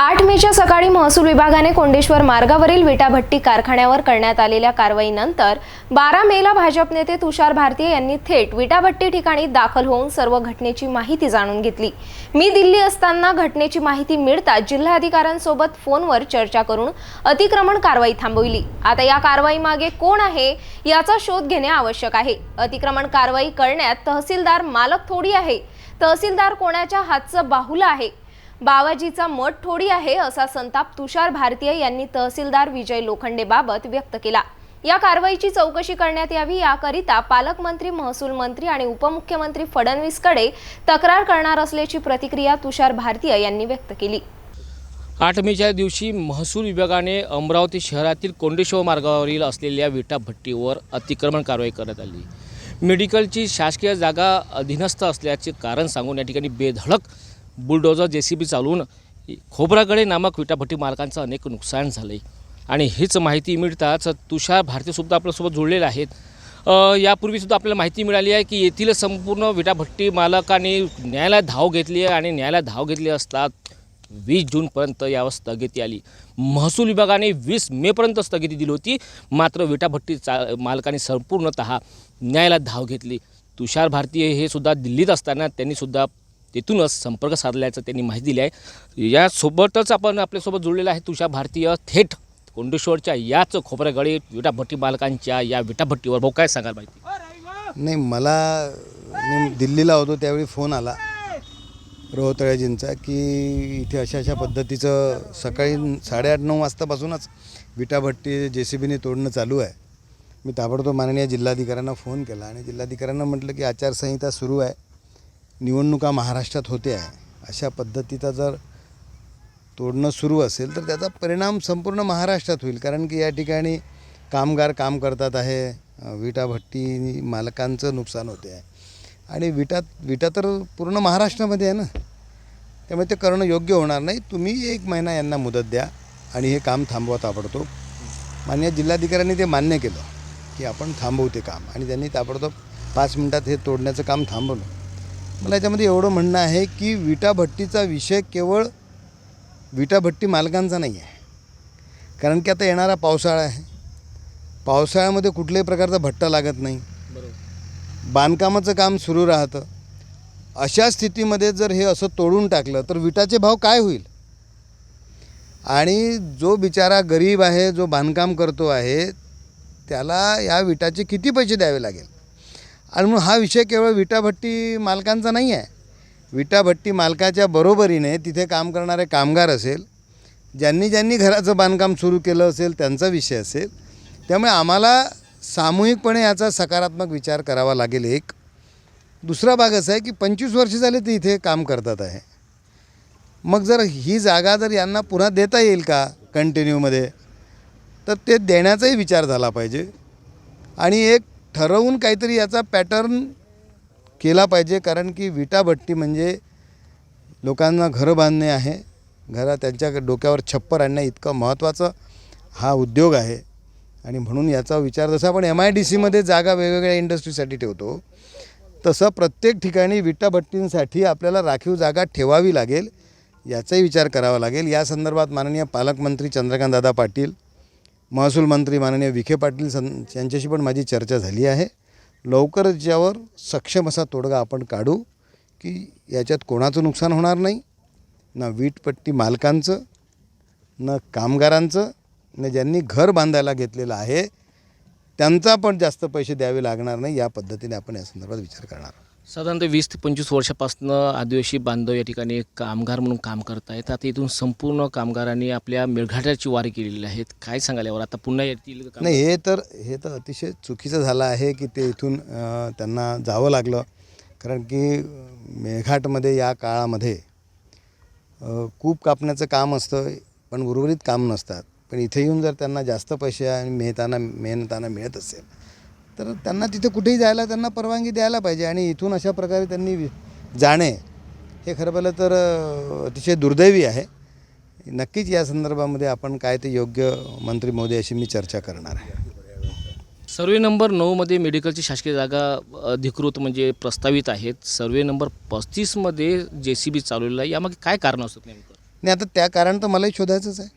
आठ मेच्या सकाळी महसूल विभागाने कोंडेश्वर मार्गावरील विटाभट्टी कारखान्यावर करण्यात आलेल्या कारवाईनंतर बारा मेला भाजप नेते तुषार भारतीय यांनी थेट विटाभट्टी ठिकाणी दाखल होऊन सर्व घटनेची माहिती जाणून घेतली. मी दिल्ली असताना घटनेची माहिती मिळताच जिल्हाधिकाऱ्यांसोबत फोनवर चर्चा करून अतिक्रमण कारवाई थांबविली. आता या कारवाई मागे कोण आहे याचा शोध घेणे आवश्यक आहे. अतिक्रमण कारवाई करण्यात तहसीलदार मालक थोडी आहे. तहसीलदार कोणाच्या हातचं बाहुलं आहे? बावाजीचा मठ थोडी आहे असा संताप तुषार भारतीय यांनी तहसीलदार विजय लोखंडे बाबत व्यक्त केला. या कारवाईची चौकशी करण्यात यावी याकरिता पालकमंत्री महसूल मंत्री आणि उपमुख्यमंत्री फडणवीसकडे तक्रार करणार असल्याची प्रतिक्रिया तुषार भारतीय यांनी व्यक्त केली. आठ मेच्या दिवशी महसूल विभागाने अमरावती शहरातील कोंडेश्वर मार्गावरील असलेल्या विटा भट्टीवर अतिक्रमण कारवाई करण्यात आली. मेडिकलची शासकीय जागा अधीनस्थ असल्याचे कारण सांगून या ठिकाणी बेधडक बुलडोजर जे सी बी चालवून खोबरागडे नामक विटाभट्टी मालकांचं अनेक नुकसान झालं आहे आणि हीच माहिती मिळताच तुषार भारतीसुद्धा आपल्यासोबत जुळलेले आहेत. यापूर्वीसुद्धा आपल्याला माहिती मिळाली आहे की येथील संपूर्ण विटाभट्टी मालकाने न्यायालयात धाव घेतली आहे आणि न्यायालयात धाव घेतली असता वीस जूनपर्यंत यावर स्थगिती आली. महसूल विभागाने वीस मेपर्यंत स्थगिती दिली होती. मात्र विटाभट्टी चा मालकाने संपूर्णतः न्यायालयात धाव घेतली. तुषार भारतीय हे सुद्धा दिल्लीत असताना त्यांनीसुद्धा तेथूनच संपर्क साधल्याचं त्यांनी माहिती दिली आहे. यासोबतच आपण आपल्यासोबत जुळलेला आहे तुषार भारतीय थेट कोंडेश्वरच्या याच खोबरेगडी विटाभट्टी मालकांच्या या विटाभट्टीवर भाऊ काय सांगाल माहिती? नाही मला मी दिल्लीला होतो त्यावेळी फोन आला रोहतळेजींचा की इथे अशा अशा पद्धतीचं सकाळी साडेआठ नऊ वाजतापासूनच विटाभट्टी जे सी बीने तोडणं चालू आहे. मी ताबडतोब माननीय जिल्हाधिकाऱ्यांना फोन केला आणि जिल्हाधिकाऱ्यांना म्हटलं की आचारसंहिता सुरू आहे. निवडणुका महाराष्ट्रात होते आहे. अशा पद्धतीचा जर तोडणं सुरू असेल तर त्याचा परिणाम संपूर्ण महाराष्ट्रात होईल. कारण की या ठिकाणी कामगार काम करतात आहे. विटाभट्टी विटा भट्टी मालकांचं नुकसान होते आहे. आणि विटा विटा तर पूर्ण महाराष्ट्रामध्ये आहे ना? त्यामुळे ते करणं योग्य होणार नाही. तुम्ही एक महिना यांना मुदत द्या आणि हे काम थांबवा ताबडतोब. मान्य जिल्हाधिकाऱ्यांनी ते मान्य केलं की आपण थांबवू ते काम. आणि त्यांनी ताबडतोब पाच मिनटात हे तोडण्याचं काम थांबवलं. मला याच्यामध्ये एवढं म्हणणं आहे की विटा भट्टीचा विषय केवळ विटा भट्टी मालकांचा नाही आहे. कारण की आता येणारा पावसाळा आहे. पावसाळ्यामध्ये कुठल्याही प्रकारचा भट्टा लागत नाही. बरोबर. बांधकामाचं काम सुरू राहतं. अशा स्थितीमध्ये जर हे असं तोडून टाकलं तर विटाचे भाव काय होईल? आणि जो बिचारा गरीब आहे जो बांधकाम करतो आहे त्याला या विटाचे किती पैसे द्यावे लागेल? आणि म्हणून हा विषय केवळ विटाभट्टी मालकांचा नाही आहे. विटाभट्टी मालकाच्या बरोबरीने तिथे काम करणारे कामगार असेल ज्यांनी ज्यांनी घराचं बांधकाम सुरू केलं असेल त्यांचा विषय असेल त्यामुळे आम्हाला सामूहिकपणे याचा सकारात्मक विचार करावा लागेल एक. दुसरा भाग असा आहे की पंचवीस वर्ष झाले ते इथे काम करतात आहे. मग जर ही जागा जर यांना पुन्हा देता येईल का कंटिन्यूमध्ये तर ते देण्याचाही विचार झाला पाहिजे. आणि एक ठरवून काहीतरी याचा पॅटर्न केला पाहिजे कारण की विटाभट्टी म्हणजे लोकांना घरं बांधणे आहे. घरा त्यांच्या डोक्यावर छप्पर आणणे इतकं महत्त्वाचं हा उद्योग आहे. आणि म्हणून याचा विचार जसा आपण एम आय डी सीमध्ये जागा वेगवेगळ्या इंडस्ट्रीसाठी ठेवतो तसं प्रत्येक ठिकाणी विटाभट्टींसाठी आपल्याला राखीव जागा ठेवावी लागेल याचाही विचार करावा लागेल. या संदर्भात माननीय पालकमंत्री चंद्रकांतदादा पाटील महसूल मंत्री माननीय विखे पाटील सं यांच्याशी पण माझी चर्चा झाली आहे. लवकरच यावर सक्षम असा तोडगा आपण काढू की याच्यात कोणाचं नुकसान होणार नाही ना वीटपट्टी मालकांचं ना कामगारांचं न ज्यांनी घर बांधायला घेतलेलं आहे त्यांचा पण जास्त पैसे द्यावे लागणार नाही या पद्धतीने आपण या संदर्भात विचार करणार साधारणतः वीस ते पंचवीस वर्षापासून आदिवासी बांधव या ठिकाणी कामगार म्हणून काम करत आहेत आता इथून संपूर्ण कामगारांनी आपल्या मेळघाटाची वारी केलेली आहेत. काय सांगाल यावर? आता पुन्हा येतील का? नाही हे तर हे तर अतिशय चुकीचं झालं आहे की ते इथून अ, त्यांना जावं लागलं. कारण की मेळघाटमध्ये या काळामध्ये अ, कूप कापण्याचं काम असतं पण उर्वरित काम नसतात. पण इथे येऊन जर त्यांना जास्त पैसे आणि मेहताना मेहनताना मिळत असेल तर त्यांना तिथे कुठेही जायला त्यांना परवानगी द्यायला पाहिजे. आणि इथून अशा प्रकारे त्यांनी जाणे हे खरं पाहिलं तर अतिशय दुर्दैवी आहे. नक्कीच या संदर्भामध्ये आपण काय ते योग्य मंत्री महोदयाशी मी चर्चा करणार आहे. सर्वे नंबर नऊमध्ये मेडिकलची शासकीय जागा अधिकृत म्हणजे प्रस्तावित आहेत. सर्वे नंबर पस्तीसमध्ये जे सी बी चालवलेलं आहे. यामागे काय कारण असतात नेमकं? नाही आता त्या कारण तर मलाही शोधायचंच आहे.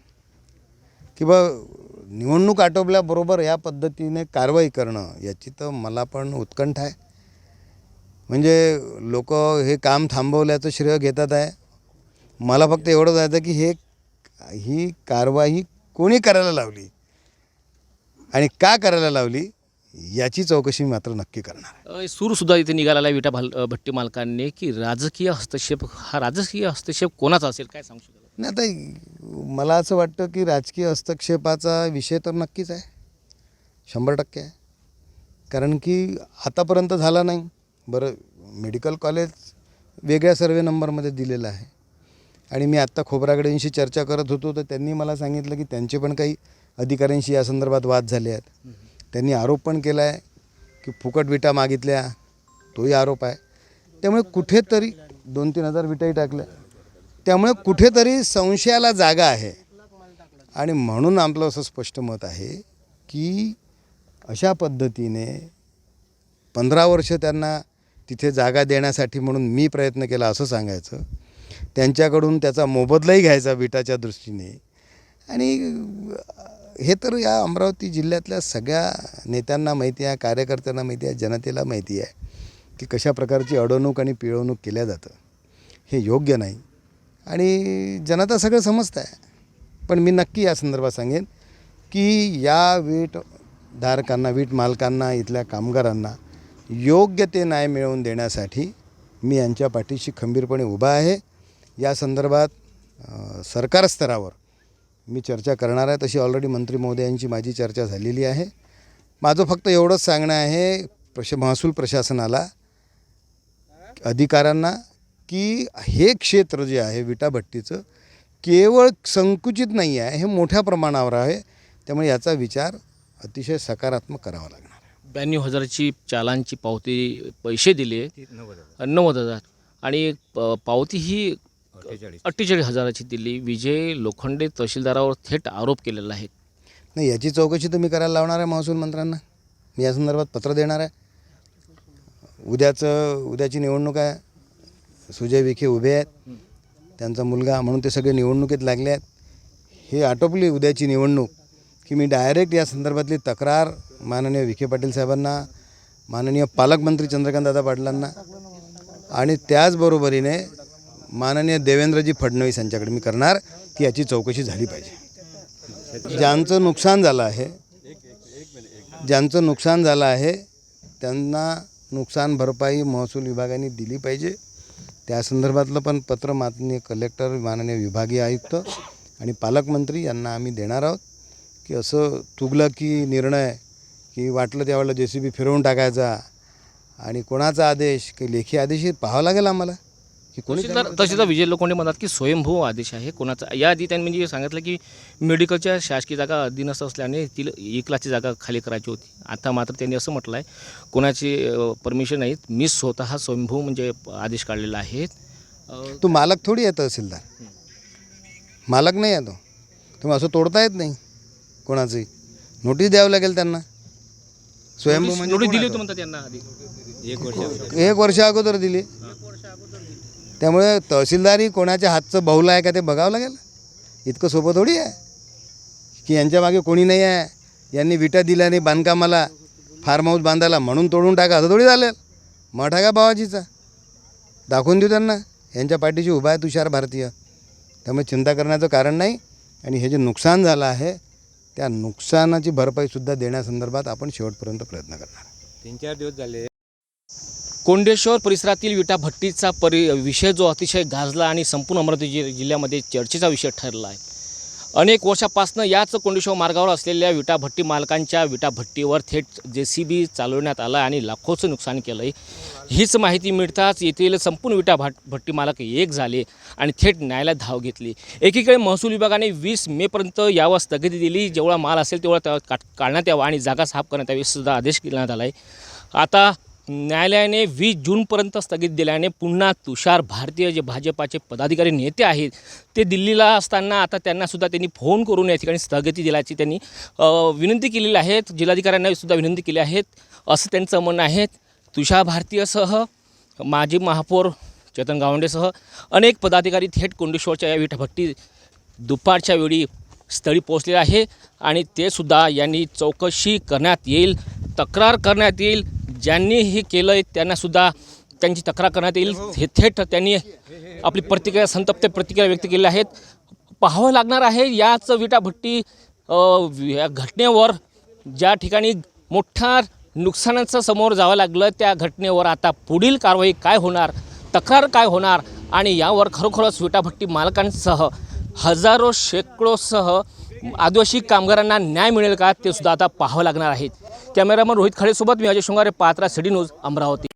की बा निवडणूक आटोपल्याबरोबर या पद्धतीने कारवाई करणं याची तर मला पण उत्कंठ आहे. म्हणजे लोक हे काम थांबवल्याचं श्रेय घेतात आहे. मला फक्त एवढंच जायचं की हे ही कारवाई कोणी करायला लावली आणि का करायला लावली याची चौकशी मात्र नक्की करणार सूरसुद्धा इथे निघालेला आहे विटा भाल भट्टी मालकांनी की राजकीय हस्तक्षेप हा राजकीय हस्तक्षेप कोणाचा असेल काय सांगू शकतो? नाही आता मला असं वाटतं की राजकीय हस्तक्षेपाचा विषय तर नक्कीच आहे. शंभर टक्के आहे. कारण की आतापर्यंत झाला नाही. बरं मेडिकल कॉलेज वेगळ्या सर्वे नंबरमध्ये दिलेलं आहे. आणि मी आत्ता खोबरागडेंशी चर्चा करत होतो तर त्यांनी मला सांगितलं की त्यांचे पण काही अधिकाऱ्यांशी या संदर्भात वाद झाले आहेत. त्यांनी आरोप पण केला आहे की फुकट विटा मागितल्या तोही आरोप आहे. त्यामुळे कुठेतरी दोन तीन हजार विटाही टाकल्या. त्यामुळे कुठेतरी संशयाला जागा आहे. आणि म्हणून आपलं असं स्पष्ट मत आहे की अशा पद्धतीने पंधरा वर्ष त्यांना तिथे जागा देण्यासाठी म्हणून मी प्रयत्न केला असं सांगायचं. त्यांच्याकडून त्याचा मोबदलाही घ्यायचा विटाच्या दृष्टीने. आणि हे तर या अमरावती जिल्ह्यातल्या सगळ्या नेत्यांना माहिती आहे कार्यकर्त्यांना माहिती आहे जनतेला माहिती आहे की कशा प्रकारची अडवणूक आणि पिळवणूक केल्या जातं. हे योग्य नाही. आणि जनता सगळं समजतं आहे पण मी नक्की या संदर्भात सांगेन की या वीट धारकांना वीट मालकांना इथल्या कामगारांना योग्य ते न्याय मिळवून देण्यासाठी मी यांच्या पाठीशी खंबीरपणे उभा आहे. या संदर्भात सरकार स्तरावर मी चर्चा करणार आहे. तशी ऑलरेडी मंत्री महोदयांची माझी चर्चा झालेली आहे. माझं फक्त एवढंच सांगणं आहे प्रश महसूल प्रशासनाला अधिकाऱ्यांना की हे क्षेत्र जे आहे विटाभट्टीचं केवळ संकुचित नाही आहे हे मोठ्या प्रमाणावर आहे. त्यामुळे याचा विचार अतिशय सकारात्मक करावा लागणार आहे. ब्याण्णव हजाराची चालांची पावती पैसे दिले. नव्वद हजार. आणि प- पावती ही अठ्ठेचाळीस. हजाराची दिली. विजय लोखंडे तहसीलदारावर थेट आरोप केलेला आहे. नाही याची चौकशी तर मी करायला लावणार आहे महसूल मंत्र्यांना? मी या संदर्भात पत्र देणार आहे. उद्याचं उद्याची निवडणूक आहे. सुजय विखे उभे आहेत. त्यांचा मुलगा म्हणून ते सगळे निवडणुकीत लागले आहेत. हे आटोपली उद्याची निवडणूक की मी डायरेक्ट या संदर्भातली तक्रार माननीय विखे पाटील साहेबांना माननीय पालकमंत्री चंद्रकांतदादा पाटलांना आणि त्याचबरोबरीने माननीय देवेंद्रजी फडणवीस यांच्याकडे मी करणार की याची चौकशी झाली पाहिजे. ज्यांचं नुकसान झालं आहे ज्यांचं नुकसान झालं आहे त्यांना नुकसान भरपाई महसूल विभागाने दिली पाहिजे. त्या संदर्भातलं पण पत्र माननीय कलेक्टर माननीय विभागीय आयुक्त आणि पालकमंत्री यांना आम्ही देणार आहोत की असं तुगलं की निर्णय की वाटलं त्यावेळेला जे सी बी फिरवून टाकायचा आणि कोणाचा आदेश की लेखी आदेश पाहावं लागेल आम्हाला. की कोणी तहसीलदार तहसीलदार विजय लोखंडे म्हणतात की स्वयंभू आदेश आहे कोणाचा याआधी त्यांनी म्हणजे सांगितलं की मेडिकलच्या शासकीय जागा अधीनस्थ असल्याने तिला एक लाखची जागा खाली करायची होती. आता मात्र त्यांनी असं म्हटलं आहे कोणाची परमिशन नाहीत मी स्वतः स्वयंभू म्हणजे आदेश काढलेला आहे. तो मालक थोडी आहे तहसीलदार. मालक नाही आहे तो. तुम्ही असं तोडता येत नाही कोणाचंही नोटीस द्यावं लागेल त्यांना. स्वयंभू म्हणजे नोटीस दिली होती म्हणतात त्यांना आधी. तो? एक वर्ष अगोदर दिली. त्यामुळे तहसीलदारी कोणाच्या हातचं बहुलं आहे का ते बघावं लागेल. इतकं सोपं थोडी आहे. की यांच्यामागे कोणी नाही आहे. यांनी विटा दिल्या नाही बांधकामाला फार्म हाऊस बांधायला म्हणून तोडून टाका असं थोडी चालेल. मठ आहे का बावाजीचा दाखवून देऊ त्यांना. यांच्या पाठीशी उभा आहे तुषार भारतीय. त्यामुळे चिंता करण्याचं कारण नाही. आणि हे जे नुकसान झालं आहे त्या नुकसानाची भरपाईसुद्धा देण्यासंदर्भात आपण शेवटपर्यंत प्रयत्न करणार. तीन चार दिवस झाले. कोंडेश्वर परिसरातील विटा भट्टीचा परि विषय जो अतिशय गाजला आणि संपूर्ण अमरावती जि जिल्ह्यामध्ये चर्चेचा विषय ठरला आहे. अनेक वर्षापासून याच कोंडेश्वर मार्गावर असलेल्या विटाभट्टी मालकांच्या विटाभट्टीवर थेट जे सी बी चालवण्यात आलं आणि लाखोचं नुकसान केलं आहे हीच माहिती मिळताच येथील संपूर्ण विटा भट भट्टी मालक एक झाले आणि थेट न्यायालयात धाव घेतली. एकीकडे महसूल विभागाने वीस मेपर्यंत यावर स्थगिती दिली. जेवढा माल असेल तेवढा त्या काढण्यात यावा आणि जागा साफ करण्यात यावी सुद्धा आदेश देण्यात आला आहे आता न्यायालयाने वीस जूनपर्यंत स्थगित दिल्याने पुन्हा तुषार भारतीय जे भाजपाचे पदाधिकारी नेते आहेत ते दिल्लीला असताना आता त्यांनासुद्धा त्यांनी फोन करून या ठिकाणी स्थगिती दिल्याची त्यांनी विनंती केलेली आहे. जिल्हाधिकाऱ्यांना सुद्धा विनंती केली आहे असं त्यांचं म्हणणं आहे. तुषार भारतीयसह माजी महापौर चेतन गावंडेसह अनेक पदाधिकारी थेट कोंडेश्वरच्या या विठभट्टी दुपारच्या वेळी स्थळी पोहोचलेले आहे आणि ते सुद्धा यांनी चौकशी करण्यात येईल तक्रार करण्यात येईल ज्यांनी हे केलं आहे त्यांनासुद्धा त्यांची तक्रार करण्यात येईल. हे. थेट त्यांनी आपली प्रतिक्रिया संतप्त प्रतिक्रिया व्यक्त केल्या आहेत. पाहावं लागणार आहे याच विटाभट्टी या घटनेवर ज्या ठिकाणी मोठ्या नुकसानाचं समोर जावं लागलं त्या घटनेवर आता पुढील कारवाई काय होणार तक्रार काय होणार आणि यावर खरोखरच विटाभट्टी मालकांसह हजारो शेकडोसह आदिवासी कामगारांना न्याय मिळेल का ते सुद्धा आता पाहावं लागणार आहे कॅमेरामन रोहित खळेसोबत मी अजय शृंगारे पात्रा सिडी न्यूज अमरावती.